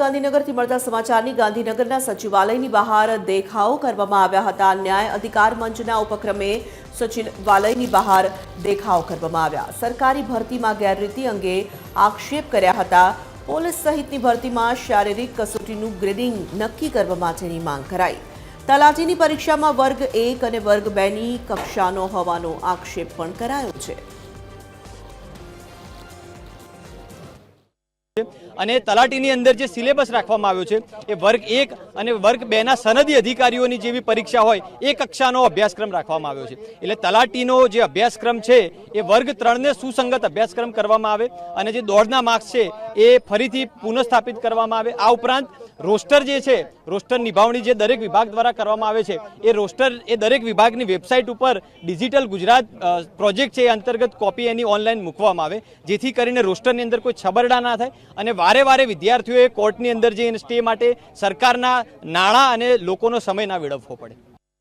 ગાંધીનગરથી મળતા સમાચારની ગાંધીનગરના સચિવાલયની બહાર દેખાવો કરવામાં આવ્યા હતા. ન્યાય અધિકાર મંચના ઉપક્રમે સચિવાલયની બહાર દેખાવ કરવામાં આવ્યા. સરકારી ભરતીમાં ગેરરીતિ અંગે આક્ષેપ કર્યા હતા. પોલીસ સહિતની ભરતીમાં શારીરિક કસોટીનું ગ્રેડિંગ નક્કી કરવા માટેની માંગ કરાઈ. તલાટીની પરીક્ષામાં વર્ગ એક અને વર્ગ બેની કક્ષાનો હોવાનો આક્ષેપ પણ કરાયો છે. અને તલાટીની અંદર જે સિલેબસ રાખવામાં આવ્યો છે, એ વર્ગ એક અને વર્ગ બેના સનદી અધિકારીઓની જેવી પરીક્ષા હોય, એ કક્ષાનો અભ્યાસક્રમ રાખવામાં આવ્યો છે. એટલે તલાટીનો જે અભ્યાસક્રમ છે, એ વર્ગ ત્રણને સુસંગત અભ્યાસક્રમ કરવામાં આવે અને જે દોડના માર્ક્સ છે, એ ફરીથી પુનઃસ્થાપિત કરવામાં આવે. આ ઉપરાંત રોસ્ટર જે છે, રોસ્ટર નિભાવણી જે દરેક વિભાગ દ્વારા કરવામાં આવે છે, એ રોસ્ટર એ દરેક વિભાગની વેબસાઇટ ઉપર ડિજિટલ ગુજરાત પ્રોજેક્ટ છે એ અંતર્ગત કોપી એની ઓનલાઈન મૂકવામાં આવે. જેથી કરીને રોસ્ટરની અંદર કોઈ છબરડા ના થાય અને વારે વારે વિદ્યાર્થીઓએ કોર્ટની અંદર જઈને સ્ટે માટે સરકારના નાણાં અને લોકોનો સમય ના વેડફવો પડે.